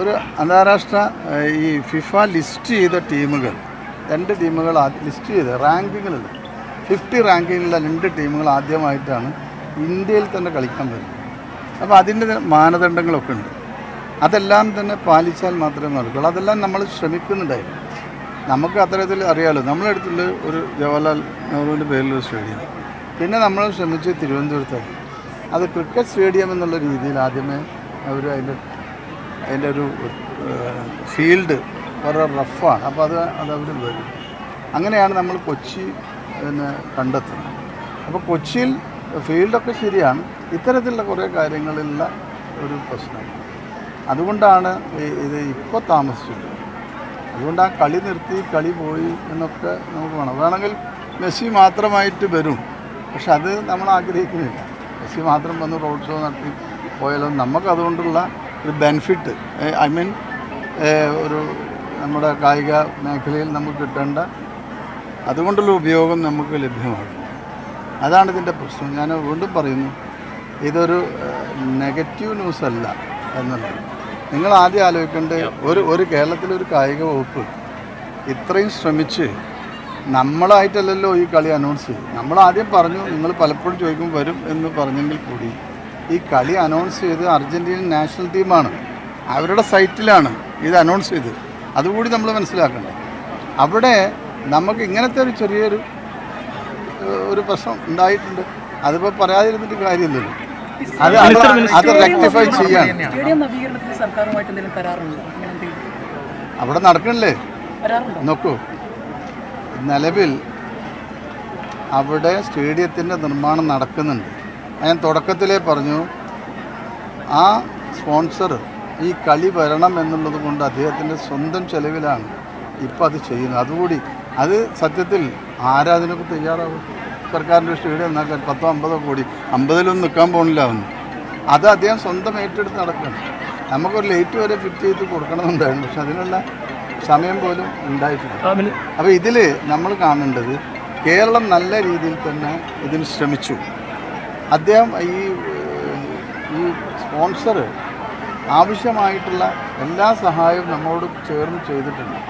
ഒരു അന്താരാഷ്ട്ര ഈ ഫിഫ ലിസ്റ്റ് ചെയ്ത ടീമുകൾ രണ്ട് ടീമുകൾ ലിസ്റ്റ് ചെയ്ത് റാങ്കിങ്ങിലുണ്ട്. ഫിഫ്റ്റി റാങ്കിങ്ങിലുള്ള രണ്ട് ടീമുകൾ ആദ്യമായിട്ടാണ് ഇന്ത്യയിൽ തന്നെ കളിക്കാൻ വരുന്നത്. അപ്പോൾ അതിന്റെ മാനദണ്ഡങ്ങളൊക്കെ ഉണ്ട്. അതെല്ലാം തന്നെ പാലിച്ചാൽ മാത്രമേ നടക്കുള്ളൂ. അതെല്ലാം നമ്മൾ ശ്രമിക്കുന്നുണ്ടായിരുന്നു. നമുക്ക് അത്തരത്തിൽ അറിയാമല്ലോ നമ്മുടെ അടുത്തുള്ള ഒരു ജവഹർലാൽ നെഹ്റുവിന്റെ പേരിലൊരു സ്റ്റേഡിയം. പിന്നെ നമ്മൾ ശ്രമിച്ച് തിരുവനന്തപുരത്താണ്. അത് ക്രിക്കറ്റ് സ്റ്റേഡിയം എന്നുള്ള രീതിയിൽ ആദ്യമേ അവർ അതിന്റെ അതിന്റെ ഒരു ഫീൽഡ് വളരെ റഫാണ്. അപ്പോൾ അത് അത് അവർ വരും. അങ്ങനെയാണ് നമ്മൾ കൊച്ചി പിന്നെ കണ്ടെത്തുന്നത്. അപ്പോൾ കൊച്ചിയിൽ ഫീൽഡൊക്കെ ശരിയാണ്. ഇത്തരത്തിലുള്ള കുറേ കാര്യങ്ങളുള്ള ഒരു പ്രശ്നം. അതുകൊണ്ടാണ് ഇത് ഇപ്പോൾ താമസിച്ചത്. അതുകൊണ്ട് ആ കളി നിർത്തി കളി പോയി എന്നൊക്കെ നമുക്ക് വേണം. വേണമെങ്കിൽ മെസ്സി മാത്രമായിട്ട് വരും. പക്ഷെ അത് നമ്മൾ ആഗ്രഹിക്കുന്നില്ല. മെസ്സി മാത്രം വന്ന് റോഡ് ഷോ നടത്തി പോയാലും? നമുക്ക് അതുകൊണ്ടുള്ള ഒരു ബെനിഫിറ്റ് ഐ മീൻ ഒരു നമ്മുടെ കായിക മേഖലയിൽ നമുക്ക് കിട്ടേണ്ട അതുകൊണ്ടുള്ള ഉപയോഗം നമുക്ക് ലഭ്യമാകും അതാണ് ഇതിന്റെ പ്രശ്നം. ഞാൻ വീണ്ടും പറയുന്നു ഇതൊരു നെഗറ്റീവ് ന്യൂസ് അല്ല എന്നുള്ളത്. നിങ്ങൾ ആദ്യം ആലോചിക്കേണ്ടത് ഒരു ഒരു കേരളത്തിലൊരു കായിക വകുപ്പ് ഇത്രയും ശ്രമിച്ച് നമ്മളായിട്ടല്ലല്ലോ ഈ കളി അനൗൺസ് ചെയ്തു നമ്മൾ ആദ്യം പറഞ്ഞു നിങ്ങൾ പലപ്പോഴും ചോദിക്കും വരും എന്ന് പറഞ്ഞെങ്കിൽ കൂടി ഈ കളി അനൗൺസ് ചെയ്ത് അർജന്റീന നാഷണൽ ടീമാണ് അവരുടെ സൈറ്റിലാണ് ഇത് അനൗൺസ് ചെയ്തത് അതുകൂടി നമ്മൾ മനസ്സിലാക്കണം. അവിടെ നമുക്ക് ഇങ്ങനത്തെ ഒരു ചെറിയൊരു ഒരു പ്രശ്നം ഉണ്ടായിട്ടുണ്ട്. അതിപ്പോൾ പറയാതിരുന്നിട്ട് കാര്യമില്ലല്ലോ. അത് അത് റെക്ടിഫൈ ചെയ്യാണ് സ്റ്റേഡിയം നവീകരണത്തിന് സർക്കാരുമായിട്ട് എന്തെങ്കിലും കരാറുണ്ടോ? അവിടെ നടക്കണില്ലേ? നോക്കൂ. നിലവിൽ അവിടെ സ്റ്റേഡിയത്തിന്റെ നിർമ്മാണം നടക്കുന്നുണ്ട്. ഞാൻ തുടക്കത്തിലേ പറഞ്ഞു ആ സ്പോൺസർ ഈ കളി വരണം എന്നുള്ളത് കൊണ്ട് അദ്ദേഹത്തിന്റെ സ്വന്തം ചെലവിലാണ് ഇപ്പം അത് ചെയ്യുന്നത്. അതുകൂടി അത് സത്യത്തിൽ ആരാധനക്ക് തയ്യാറാവും? സർക്കാരിന്റെ സ്റ്റേഡിയം എന്നാക്കാൻ പത്തോ അമ്പതോ കോടി അമ്പതിലൊന്നും നിൽക്കാൻ പോകണില്ല അവന് അത് അദ്ദേഹം സ്വന്തം ഏറ്റെടുത്ത് നടക്കണം. നമുക്കൊരു ലേറ്റ് വരെ ഫിറ്റ് ചെയ്ത് കൊടുക്കണമെന്നുണ്ടായിരുന്നു. പക്ഷെ അതിനുള്ള സമയം പോലും ഉണ്ടായിട്ടില്ല. അപ്പോൾ ഇതിൽ നമ്മൾ കാണേണ്ടത് കേരളം നല്ല രീതിയിൽ തന്നെ ഇതിന് ശ്രമിച്ചു. അദ്ദേഹം ഈ ഈ സ്പോൺസർ ആവശ്യമായിട്ടുള്ള എല്ലാ സഹായവും നമ്മളോട് ചേർന്ന് ചെയ്തിട്ടുണ്ട്.